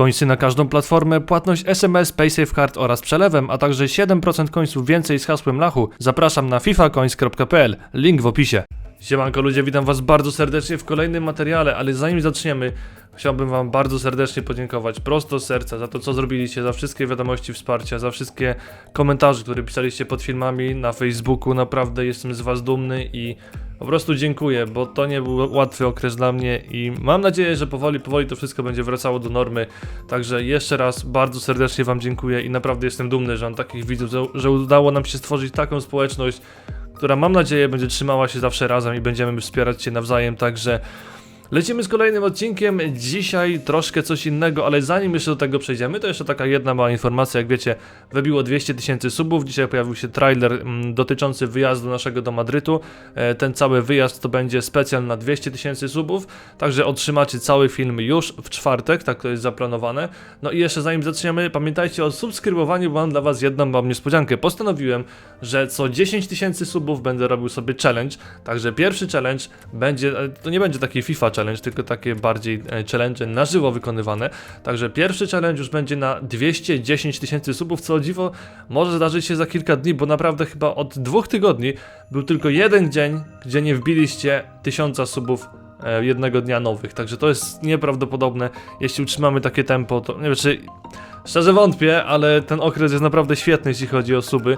Końsy na każdą platformę, płatność SMS, PaySafeCard oraz przelewem, a także 7% końców więcej z hasłem Lachu. Zapraszam na fifacoins.pl, link w opisie. Siemanko ludzie, witam was bardzo serdecznie w kolejnym materiale, ale zanim zaczniemy, chciałbym wam bardzo serdecznie podziękować prosto z serca za to, co zrobiliście, za wszystkie wiadomości wsparcia, za wszystkie komentarze, które pisaliście pod filmami na Facebooku. Naprawdę jestem z was dumny i po prostu dziękuję, bo to nie był łatwy okres dla mnie i mam nadzieję, że powoli, powoli to wszystko będzie wracało do normy. Także jeszcze raz bardzo serdecznie wam dziękuję i naprawdę jestem dumny, że mam takich widzów, że, udało nam się stworzyć taką społeczność, która mam nadzieję będzie trzymała się zawsze razem i będziemy wspierać się nawzajem, także lecimy z kolejnym odcinkiem, dzisiaj troszkę coś innego, ale zanim jeszcze do tego przejdziemy, to jeszcze taka jedna mała informacja, jak wiecie, wybiło 200 tysięcy subów, dzisiaj pojawił się trailer mm, dotyczący wyjazdu naszego do Madrytu, e, ten cały wyjazd to będzie specjal na 200 tysięcy subów, także otrzymacie cały film już w czwartek, tak to jest zaplanowane, no i jeszcze zanim zaczniemy, pamiętajcie o subskrybowaniu, bo mam dla was jedną mam niespodziankę, postanowiłem, że co 10 tysięcy subów będę robił sobie challenge, także pierwszy challenge będzie, e, to nie będzie taki FIFA challenge, tylko takie bardziej e, challenge na żywo wykonywane, także pierwszy challenge już będzie na 210 tysięcy subów, co o dziwo może zdarzyć się za kilka dni, bo naprawdę chyba od dwóch tygodni był tylko jeden dzień, gdzie nie wbiliście tysiąca subów e, jednego dnia nowych, także to jest nieprawdopodobne, jeśli utrzymamy takie tempo, to nie wiem czy... Szczerze wątpię, ale ten okres jest naprawdę świetny, jeśli chodzi o suby.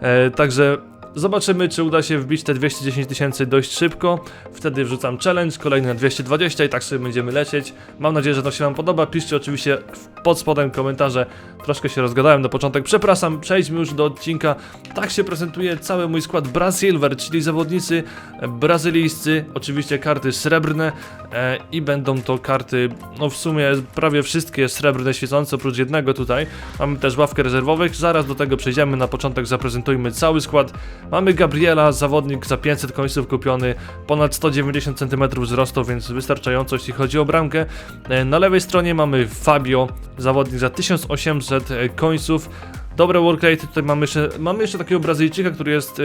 E, także zobaczymy, czy uda się wbić te 210 tysięcy dość szybko. Wtedy wrzucam challenge, kolejny na 220 i tak sobie będziemy lecieć. Mam nadzieję, że to się Wam podoba. Piszcie oczywiście pod spodem komentarze. Troszkę się rozgadałem na początek. Przepraszam, przejdźmy już do odcinka. Tak się prezentuje cały mój skład Brasilver, czyli zawodnicy brazylijscy. Oczywiście karty srebrne e, i będą to karty, no w sumie prawie wszystkie srebrne świecące, oprócz jednego tutaj. Mamy też ławkę rezerwowych. Zaraz do tego przejdziemy. Na początek zaprezentujmy cały skład. Mamy Gabriela, zawodnik za 500 końców kupiony, ponad 190 cm wzrostu, więc wystarczająco jeśli chodzi o bramkę. E, Na lewej stronie mamy Fabio, zawodnik za 1800 końców. Dobre workrate, tutaj mamy jeszcze, mamy jeszcze takiego Brazylijczyka, który jest e,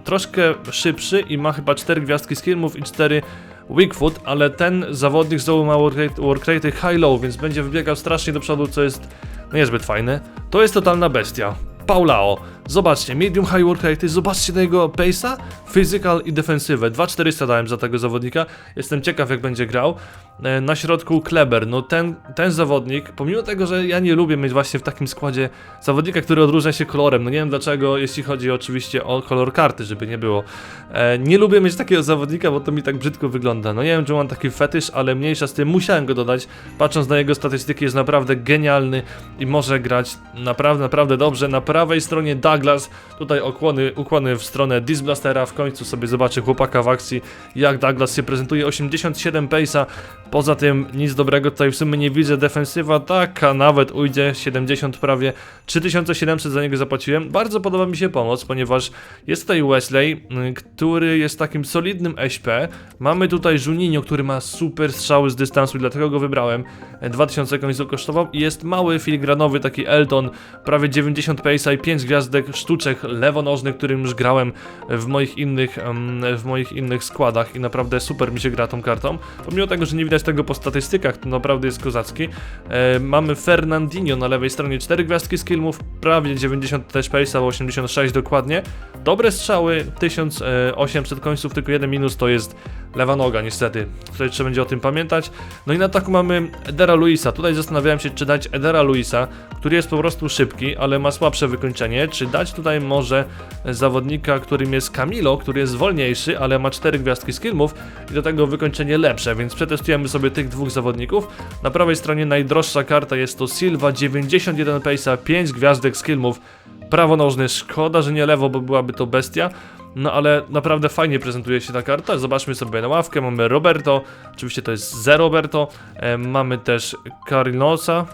troszkę szybszy i ma chyba 4 gwiazdki skillmów i 4 Weakfoot, ale ten zawodnik znowu ma workrate, workrate high-low, więc będzie wybiegał strasznie do przodu, co jest niezbyt fajne. To jest totalna bestia. Paulao. Zobaczcie, medium high work rate, zobaczcie na jego pace'a, physical i defensywę. 2400 dałem za tego zawodnika, jestem ciekaw jak będzie grał. E, Na środku Kleber, no ten, ten zawodnik, pomimo tego, że ja nie lubię mieć właśnie w takim składzie zawodnika, który odróżnia się kolorem, no nie wiem dlaczego, jeśli chodzi oczywiście o kolor karty, żeby nie było. E, nie lubię mieć takiego zawodnika, bo to mi tak brzydko wygląda. No nie wiem, czy mam taki fetysz, ale mniejsza z tym, musiałem go dodać. Patrząc na jego statystyki, jest naprawdę genialny i może grać naprawdę, naprawdę dobrze. Na prawej stronie Douglas, tutaj okłony, ukłony w stronę Disblastera, w końcu sobie zobaczę chłopaka w akcji, jak Douglas się prezentuje, 87 pace'a, poza tym nic dobrego tutaj w sumie nie widzę, defensywa taka nawet ujdzie, 70 prawie, 3700 za niego zapłaciłem, bardzo podoba mi się pomoc, ponieważ jest tutaj Wesley, y, który jest takim solidnym SP, mamy tutaj Juninho, który ma super strzały z dystansu dlatego go wybrałem, E, 2000 końców kosztował i jest mały filigranowy taki Elton, prawie 90 pace'a i 5 gwiazdek sztuczek lewonożnych, którym już grałem w moich innych, w moich innych składach i naprawdę super mi się gra tą kartą. Pomimo tego, że nie widać tego po statystykach, to naprawdę jest kozacki. E, mamy Fernandinho na lewej stronie, 4 gwiazdki skillmów, prawie 90 też pace'a, 86 dokładnie. Dobre strzały, 1800 końców, tylko jeden minus to jest lewa noga niestety. Tutaj trzeba będzie o tym pamiętać. No i na ataku mamy Edera Luisa. Tutaj zastanawiałem się, czy dać Edera Luisa, który jest po prostu szybki, ale ma słabsze wykończenie, czy dać tutaj może zawodnika, którym jest Camilo, który jest wolniejszy, ale ma 4 gwiazdki skillmów i do tego wykończenie lepsze, więc przetestujemy sobie tych dwóch zawodników. Na prawej stronie najdroższa karta jest to Silva, 91 pace'a, 5 gwiazdek skillmów, prawonożny, szkoda, że nie lewo, bo byłaby to bestia. No ale naprawdę fajnie prezentuje się ta karta. Zobaczmy sobie na ławkę. Mamy Roberto, oczywiście to jest ze Roberto. E, mamy też Carinosa,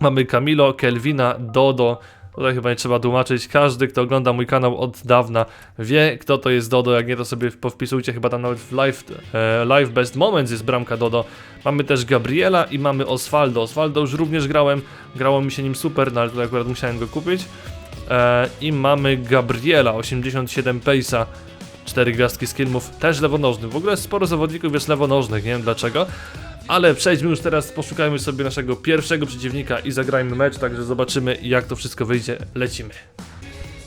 mamy Camilo, Kelvina, Dodo. Tutaj chyba nie trzeba tłumaczyć. Każdy, kto ogląda mój kanał od dawna, wie, kto to jest Dodo. Jak nie, to sobie powpisujcie. Chyba tam nawet w live, e, live Best Moments jest bramka Dodo. Mamy też Gabriela i mamy Osvaldo. Osvaldo już również grałem. Grało mi się nim super, no ale tutaj akurat musiałem go kupić. E, I mamy Gabriela, 87 pace'a, 4 gwiazdki skillmów, też lewonożny. W ogóle sporo zawodników jest lewonożnych, nie wiem dlaczego. Ale przejdźmy już teraz, poszukajmy sobie naszego pierwszego przeciwnika i zagrajmy mecz, także zobaczymy jak to wszystko wyjdzie. Lecimy.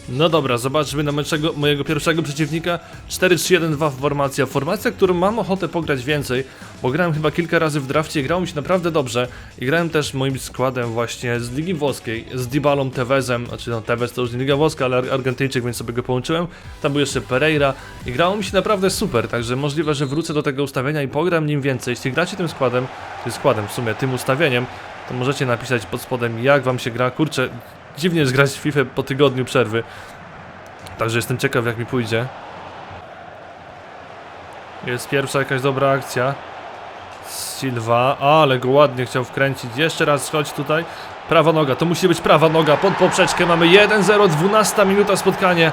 No dobra, zobaczmy na meczego, mojego pierwszego przeciwnika 4-3-1-2 formacja. Formacja, którą mam ochotę pograć więcej, bo grałem chyba kilka razy w drafcie i grało mi się naprawdę dobrze. I grałem też moim składem właśnie z Ligi Włoskiej, z Dybalą Tevezem, znaczy no Tevez to już nie Liga Włoska, ale Ar- Argentyńczyk, więc sobie go połączyłem. Tam był jeszcze Pereira i grało mi się naprawdę super, także możliwe, że wrócę do tego ustawienia i pogram nim więcej. Jeśli gracie tym składem, tym składem w sumie, tym ustawieniem, to możecie napisać pod spodem jak wam się gra. Kurczę, dziwnie jest grać w FIFA po tygodniu przerwy. Także jestem ciekaw jak mi pójdzie. Jest pierwsza jakaś dobra akcja. Silva, ale go ładnie chciał wkręcić. Jeszcze raz chodź tutaj. Prawa noga, to musi być prawa noga. Pod poprzeczkę mamy 1-0, 12 minuta spotkanie.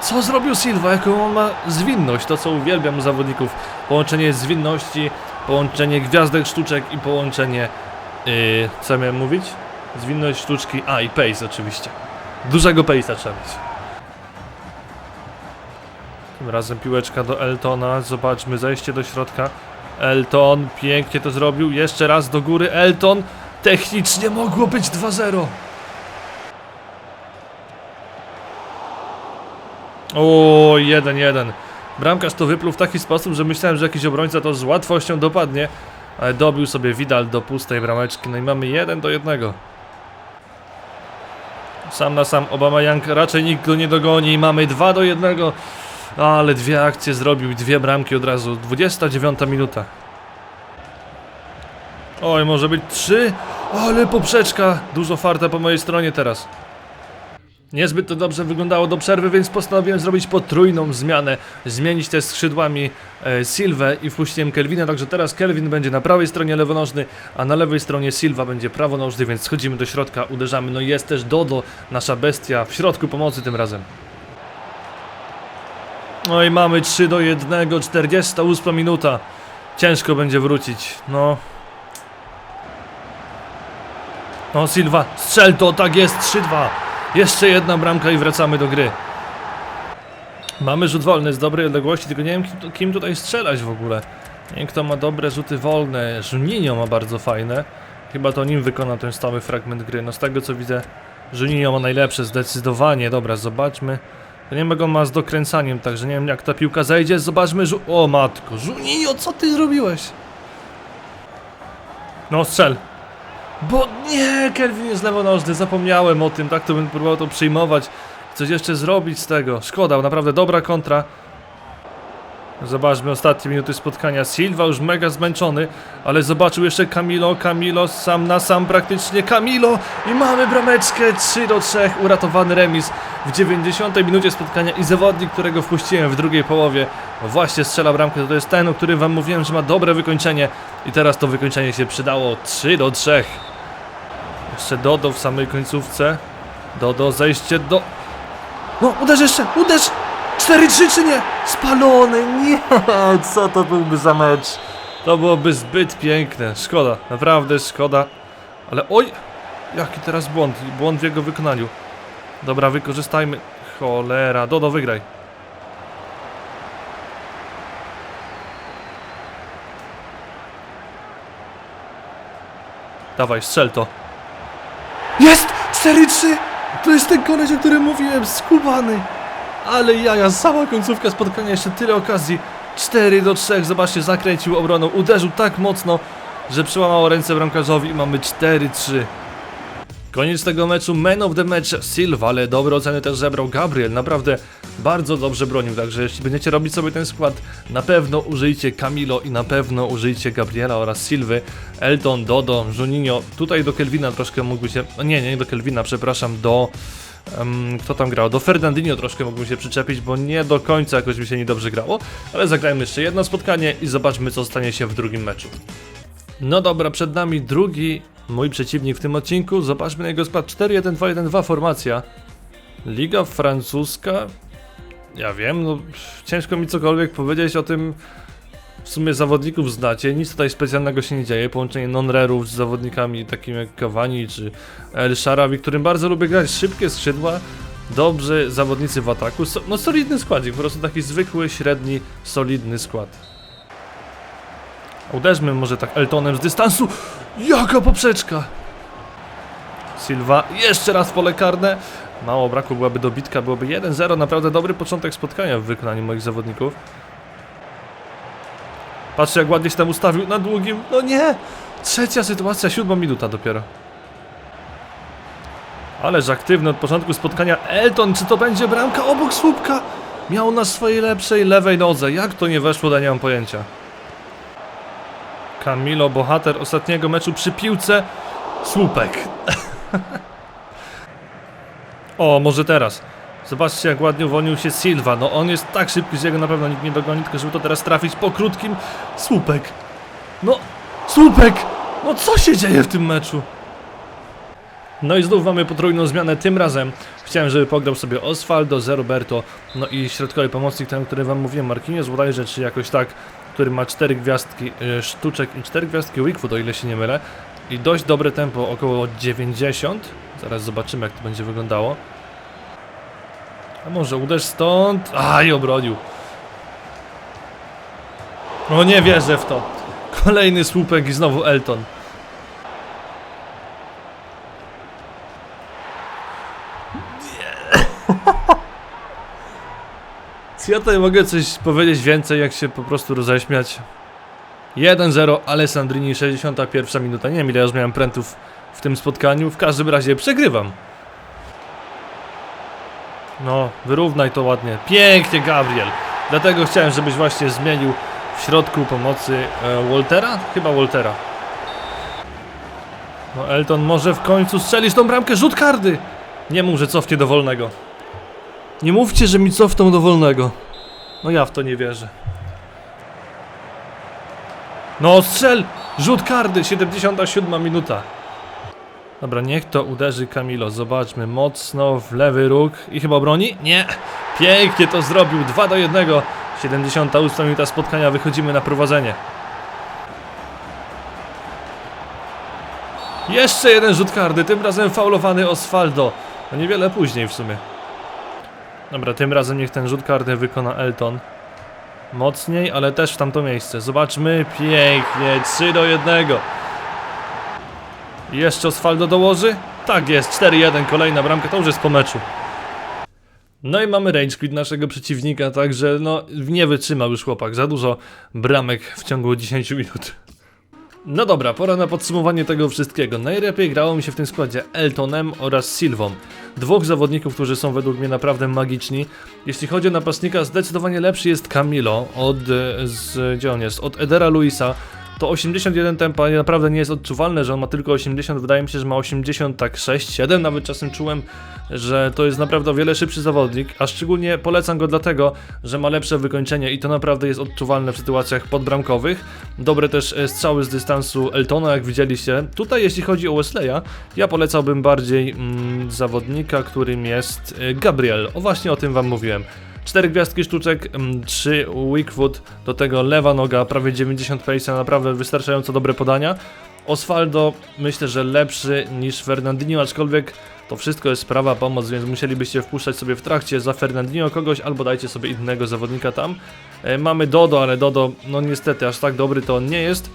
Co zrobił Silva? Jaką on ma zwinność? To co uwielbiam u zawodników. Połączenie zwinności, połączenie gwiazdek sztuczek i połączenie... Yy, co miałem mówić? Zwinność sztuczki, a i pace oczywiście. Dużego pace'a trzeba mieć. Tym razem piłeczka do Eltona. Zobaczmy, zejście do środka. Elton pięknie to zrobił. Jeszcze raz do góry. Elton. Technicznie mogło być 2-0. O, 1-1. Bramkarz to wypluł w taki sposób, że myślałem, że jakiś obrońca to z łatwością dopadnie. Ale dobił sobie Vidal do pustej brameczki. No i mamy 1 do 1. Sam na sam Obama Young raczej nikt go nie dogoni. Mamy 2 do 1. Ale dwie akcje zrobił dwie bramki od razu. 29 minuta. Oj, może być trzy. Ale poprzeczka. Dużo farta po mojej stronie teraz. Niezbyt to dobrze wyglądało do przerwy, więc postanowiłem zrobić potrójną zmianę. Zmienić te skrzydłami e, Silwę i wpuściłem Kelvina, także teraz Kelvin będzie na prawej stronie lewonożny, a na lewej stronie Silva będzie prawonożny, więc schodzimy do środka, uderzamy. No i jest też Dodo, nasza bestia, w środku pomocy tym razem. No i mamy 3 do 1, 48 minuta. Ciężko będzie wrócić. No. No Silva, strzel to, tak jest, 3-2. Jeszcze jedna bramka i wracamy do gry. Mamy rzut wolny z dobrej odległości, tylko nie wiem kim, tu- kim tutaj strzelać w ogóle. Nie wiem kto ma dobre rzuty wolne. Juninho ma bardzo fajne. Chyba to nim wykona ten stały fragment gry. No z tego co widzę, Juninho ma najlepsze zdecydowanie. Dobra, zobaczmy. To nie on ma z dokręcaniem, także nie wiem jak ta piłka zejdzie. Zobaczmy, żu... O matko, Juninho, co ty zrobiłeś? No strzel. Bo nie, Kelvin jest lewonożny, zapomniałem o tym, tak to bym próbował to przyjmować. Coś jeszcze zrobić z tego. Szkoda, naprawdę dobra kontra. Zobaczmy ostatnie minuty spotkania. Silva już mega zmęczony, ale zobaczył jeszcze Camilo. Camilo sam na sam praktycznie. Camilo i mamy brameczkę 3 do 3. Uratowany remis w 90 minucie spotkania i zawodnik, którego wpuściłem w drugiej połowie właśnie strzela bramkę. To jest ten, o którym wam mówiłem, że ma dobre wykończenie i teraz to wykończenie się przydało 3 do 3. Jeszcze Dodo w samej końcówce. Dodo, zejście do... No, uderz jeszcze, uderz! 4-3 czy nie? Spalony, nie! Co to byłby za mecz? To byłoby zbyt piękne. Szkoda, naprawdę szkoda. Ale oj! Jaki teraz błąd? Błąd w jego wykonaniu. Dobra, wykorzystajmy. Cholera, Dodo, wygraj. Dawaj, strzel to. Jest! 4-3! To jest ten koleś, o którym mówiłem, skubany. Ale jaja, sama końcówka spotkania, jeszcze tyle okazji. 4 do 3, zobaczcie, zakręcił obroną, uderzył tak mocno, że przełamało ręce bramkarzowi i mamy 4-3. Koniec tego meczu, man of the match Silva, ale dobre oceny też zebrał Gabriel, naprawdę bardzo dobrze bronił, także jeśli będziecie robić sobie ten skład, na pewno użyjcie Camilo i na pewno użyjcie Gabriela oraz Silwy, Elton, Dodo, Juninho, tutaj do Kelvina troszkę mógłby się, nie, nie do Kelvina, przepraszam, do... kto tam grał? Do Fernandinho troszkę mógłbym się przyczepić, bo nie do końca jakoś mi się niedobrze grało, ale zagrajmy jeszcze jedno spotkanie i zobaczmy co stanie się w drugim meczu. No dobra, przed nami drugi mój przeciwnik w tym odcinku. Zobaczmy na jego skład 4-1-2-1-2 formacja. Liga francuska. Ja wiem, no ciężko mi cokolwiek powiedzieć o tym. W sumie zawodników znacie, nic tutaj specjalnego się nie dzieje. Połączenie non-rerów z zawodnikami takimi jak Cavani czy El Sharawi, którym bardzo lubię grać. Szybkie skrzydła, dobrzy zawodnicy w ataku. So, no solidny składzik, po prostu taki zwykły, średni, solidny skład. Uderzmy może tak Eltonem z dystansu. Jaka poprzeczka! Silva, jeszcze raz pole karne. Mało braku byłaby dobitka, byłoby 1-0. Naprawdę dobry początek spotkania w wykonaniu moich zawodników. Patrzcie jak ładnie się tam ustawił na długim. No nie! Trzecia sytuacja, siódma minuta dopiero. Ależ aktywny od początku spotkania Elton, czy to będzie bramka obok słupka? Miał na swojej lepszej lewej nodze. Jak to nie weszło, to nie mam pojęcia. Camilo, bohater ostatniego meczu przy piłce. Słupek. o, może teraz. Zobaczcie, jak ładnie uwolnił się Silva. No on jest tak szybki, że jego na pewno nikt nie dogoni, tylko żeby to teraz trafić po krótkim. Słupek. No, słupek! No co się dzieje w tym meczu? No i znów mamy potrójną zmianę, tym razem chciałem, żeby pograł sobie Osvaldo, Ze Roberto, no i środkowy pomocnik, ten, który wam mówiłem, Marquinhos bodajże, czy jakoś tak, który ma 4 gwiazdki y, sztuczek i 4 gwiazdki Wickwood, o ile się nie mylę. I dość dobre tempo, około 90. Zaraz zobaczymy, jak to będzie wyglądało. A może uderz stąd? A, i obronił. No nie wierzę w to. Kolejny słupek i znowu Elton. Ja tutaj mogę coś powiedzieć więcej, jak się po prostu roześmiać? 1-0 Alessandrini, 61 minuta. Nie wiem ile ja już miałem prętów w tym spotkaniu. W każdym razie przegrywam. No, wyrównaj to ładnie. Pięknie, Gabriel. Dlatego chciałem, żebyś właśnie zmienił w środku pomocy e, Waltera? Chyba Waltera. No, Elton może w końcu strzelić tą bramkę. Rzut kardy! Nie mów, że cofnie do wolnego. Nie mówcie, że mi cofną do wolnego. No ja w to nie wierzę. No strzel! Rzut kardy, 77 minuta. Dobra, niech to uderzy Camilo. Zobaczmy, mocno w lewy róg. I chyba broni? Nie! Pięknie to zrobił, 2 do 1. 78 minuta spotkania, wychodzimy na prowadzenie. Jeszcze jeden rzut kardy, tym razem faulowany Osvaldo. No niewiele później w sumie. Dobra, tym razem niech ten rzut karny wykona Elton. Mocniej, ale też w tamto miejsce. Zobaczmy, pięknie, 3 do 1. Jeszcze Osvaldo dołoży? Tak jest, 4-1, kolejna bramka, to już jest po meczu. No i mamy rage quit naszego przeciwnika, także no nie wytrzymał już chłopak, za dużo bramek w ciągu 10 minut. No dobra, pora na podsumowanie tego wszystkiego. Najlepiej grało mi się w tym składzie Eltonem oraz Silvą. Dwóch zawodników, którzy są według mnie naprawdę magiczni. Jeśli chodzi o napastnika, zdecydowanie lepszy jest Camilo od, e, z, gdzie on jest, od Edera Luisa. To 81 tempa naprawdę nie jest odczuwalne, że on ma tylko 80, wydaje mi się, że ma 80, tak 6, 7 nawet czasem czułem, że to jest naprawdę o wiele szybszy zawodnik, a szczególnie polecam go dlatego, że ma lepsze wykończenie i to naprawdę jest odczuwalne w sytuacjach podbramkowych. Dobre też e, strzały z dystansu Eltona, jak widzieliście. Tutaj jeśli chodzi o Wesleya, ja polecałbym bardziej mm, zawodnika, którym jest e, Gabriel. O właśnie o tym wam mówiłem. 4 gwiazdki sztuczek, 3 Wickwood, do tego lewa noga, prawie 90 pace, naprawdę wystarczająco dobre podania. Osvaldo myślę, że lepszy niż Fernandinho, aczkolwiek to wszystko jest sprawa pomoc, więc musielibyście wpuszczać sobie w trakcie za Fernandinho kogoś, albo dajcie sobie innego zawodnika tam. E, mamy Dodo, ale Dodo, no niestety, aż tak dobry to on nie jest.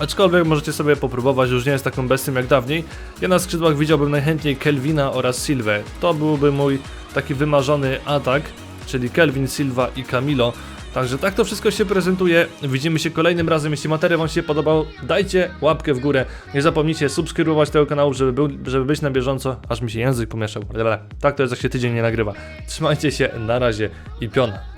Aczkolwiek możecie sobie popróbować, już nie jest taką bestią jak dawniej. Ja na skrzydłach widziałbym najchętniej Kelvina oraz Silvę. To byłby mój taki wymarzony atak, czyli Kelvin, Silva i Camilo. Także tak to wszystko się prezentuje. Widzimy się kolejnym razem. Jeśli materiał Wam się podobał, dajcie łapkę w górę. Nie zapomnijcie subskrybować tego kanału, żeby, był, żeby być na bieżąco. Aż mi się język pomieszał. Tak to jest, jak się tydzień nie nagrywa. Trzymajcie się, na razie i piona.